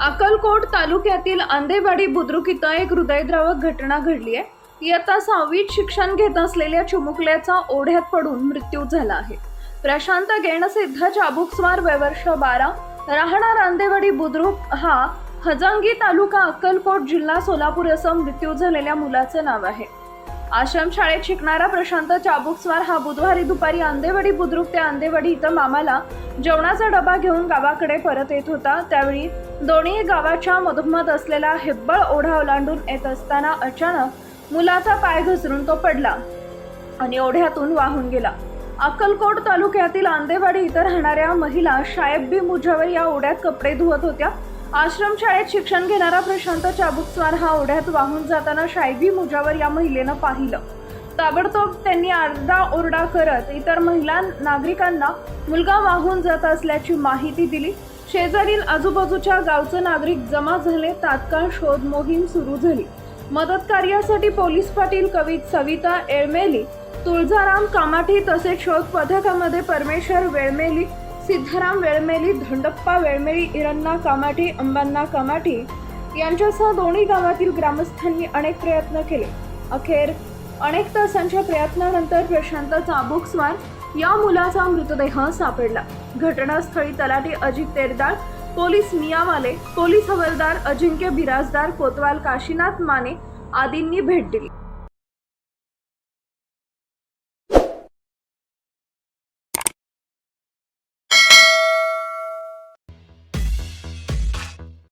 अक्कलकोट तालुक्यातील आंदेवाडी बुद्रुक इथं एक हृदयद्रावक घटना घडली आहे. इयत्ता सहावीत शिक्षण घेत असलेल्या चिमुकल्याचा ओढ्यात पडून मृत्यू झाला आहे. प्रशांत गेणसिद्ध चाबुकस्वार वयवर्ष बारा. राहणार आंदेवाडी बुद्रुक हा हजंगी तालुका अक्कलकोट जिल्हा सोलापूर असं मृत्यू झालेल्या मुलाचं नाव आहे. आश्रम शाळेत शिकणारा प्रशांत चाबुकस्वार हा बुधवारी दुपारी आंदेवाडी बुद्रुक ते आंदेवाडी इथं मामाला जेवणाचा डबा घेऊन गावाकडे परत येत होता. त्यावेळी दोन्ही गावाच्या मधोमध असलेला हेब्बळ ओढा ओलांडून येत असताना अचानक मुलाचा पाय घसरून तो पडला आणि ओढ्यातून वाहून गेला. अक्कलकोट तालुक्यातील आंदेवाडी इथं राहणाऱ्या महिला शायब बी मुजावर या ओढ्यात कपडे धुवत होत्या. आश्रमशाळेत शिक्षण घेणारा प्रशांत चाबुकस्वार हा ओढ्यात वाहून जाताना शायबी मुजावर या महिलेनं पाहिलं. ताबडतोब त्यांनी आरडा ओरडा करत इतर महिला नागरिकांना मुलगा वाहून जात असल्याची माहिती दिली. शेजारील आजूबाजूच्या गावचे नागरिक जमा झाले तात्काळ शोध मोहीम सुरू झाली. मदत कार्यासाठी पोलीस पाटील कवी सविता एळमेली तुळजाराम कामाठी तसेच शोध पथकामध्ये परमेश्वर वेळमेली सिद्धाराम वेळमेली धंडप्पा वेळमेली इरण्णा कामाठी अंबांना कामाठी यांच्यासह दोन्ही गावातील ग्रामस्थांनी अनेक प्रयत्न केले. अखेर अनेक तासांच्या प्रयत्नानंतर प्रशांत चाबुकस्वार या मुलाचा मृतदेह सापडला. घटनास्थळी तलाठी अजित तेरदार पोलीस मियावाले पोलीस हवालदार अजिंक्य बिराजदार कोतवाल काशीनाथ माने आदींनी भेट दिली.